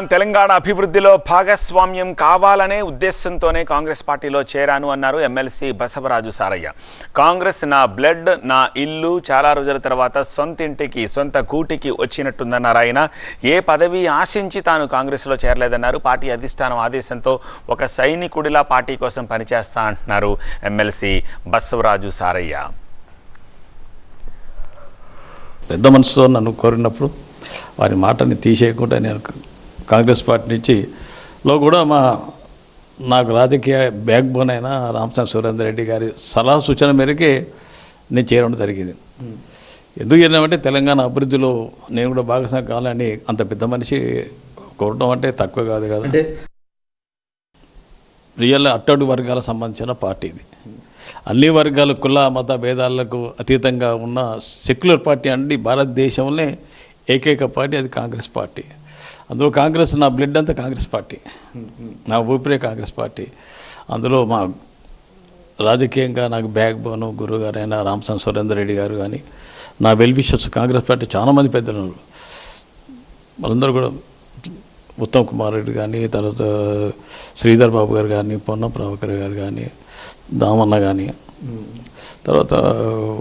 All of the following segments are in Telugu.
తెలంగాణ అభివృద్ధిలో భాగస్వామ్యం కావాలనే ఉద్దేశంతోనే కాంగ్రెస్ పార్టీలో చేరాను అన్నారు ఎమ్మెల్సీ బసవరాజు సారయ్య. కాంగ్రెస్ నా బ్లడ్ నా ఇల్లు చాలా రోజుల తర్వాత సొంత ఇంటికి సొంత కూటికి వచ్చినట్టుందన్నారు ఆయన. ఏ పదవి ఆశించి తాను కాంగ్రెస్లో చేరలేదన్నారు. పార్టీ అధిష్టానం ఆదేశంతో ఒక సైనికుడిలా పార్టీ కోసం పనిచేస్తా అంటున్నారు ఎమ్మెల్సీ బసవరాజు సారయ్య. పెద్ద మనసుతో నన్ను కోరినప్పుడు వారి మాటని తీసేయకుండా నేను కాంగ్రెస్ పార్టీ నుంచి. లో కూడా మా నాకు రాజకీయ బ్యాక్ బోన్ అయిన రామచంద్ర సురేందర్ రెడ్డి గారి సలహా సూచన మేరకే నేను చేరడం జరిగింది. ఎందుకు చేరినామంటే తెలంగాణ అభివృద్ధిలో నేను కూడా భాగస్వామి కావాలని అంత పెద్ద మనిషి కోరడం అంటే తక్కువ కాదు కదా. అంటే రియల్ అట్టడుగు వర్గాలకు సంబంధించిన పార్టీ ఇది. అన్ని వర్గాల కుల మత భేదాలకు అతీతంగా ఉన్న సెక్యులర్ పార్టీ అంటే భారతదేశంలోనే ఏకైక పార్టీ అది కాంగ్రెస్ పార్టీ. అందులో కాంగ్రెస్ నా బ్లడ్ అంతా కాంగ్రెస్ పార్టీ. నా ఊపిరే కాంగ్రెస్ పార్టీ. అందులో మా రాజకీయంగా నాకు బ్యాక్ బోను గురువు గారైన రామచంద్ర సురేందర్ రెడ్డి గారు కానీ నా వెల్విషర్స్ కాంగ్రెస్ పార్టీ చాలామంది పెద్దలు వాళ్ళందరూ కూడా ఉత్తమ్ కుమార్ రెడ్డి కానీ తర్వాత శ్రీధర్ బాబు గారు కానీ పొన్నం ప్రభాకర్ గారు కానీ దామన్న కానీ తర్వాత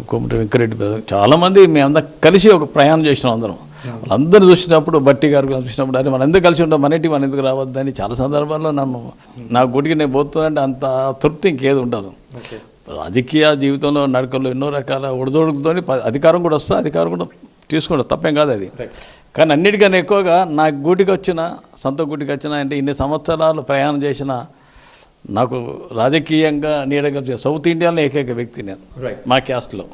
కోమటి వెంకరెడ్డి చాలామంది మేమందరం కలిసి ఒక ప్రయాణం చేసినాం అందరం. వాళ్ళందరూ చూసినప్పుడు బట్టి గారు చూసినప్పుడు అరే మనందరూ కలిసి ఉంటాం? మన ఇంటికి మన ఎందుకు రావద్దని చాలా సందర్భాల్లో నన్ను నా గుడికి నేను పోతున్నానంటే అంత తృప్తి ఇంకేది ఉండదు. రాజకీయ జీవితంలో నడకల్లో ఎన్నో రకాల ఒడిదొడుకుతో అధికారం కూడా వస్తా అధికారం కూడా తీసుకుంటా తప్పేం కాదు అది. కానీ అన్నిటికన్నా ఎక్కువగా నా గూటికి వచ్చిన సొంత గూటికి వచ్చిన అంటే ఇన్ని సంవత్సరాలు ప్రయాణం చేసిన నాకు రాజకీయంగా నీడగా సౌత్ ఇండియాలో ఏకైక వ్యక్తి నేను మా క్యాస్ట్లో.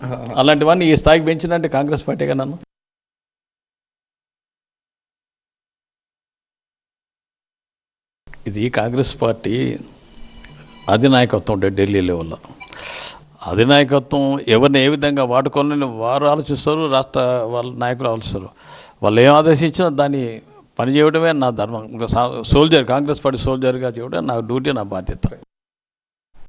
అలాంటివన్నీ ఈ స్థాయికి పెంచినంటే కాంగ్రెస్ పార్టీగా నన్ను ఇది కాంగ్రెస్ పార్టీ అధినాయకత్వం ఉండే ఢిల్లీ లెవెల్లో. అధినాయకత్వం ఎవరిని ఏ విధంగా వాడుకోవాలని వారు ఆలోచిస్తారు రాష్ట్ర వాళ్ళ నాయకులు ఆలోచిస్తారు. వాళ్ళు ఏం ఆదేశించినా దాన్ని పని చేయడమే నా ధర్మం. ఇంకా సోల్జర్ కాంగ్రెస్ పార్టీ సోల్జర్గా చేయడం నా డ్యూటీ నా బాధ్యత.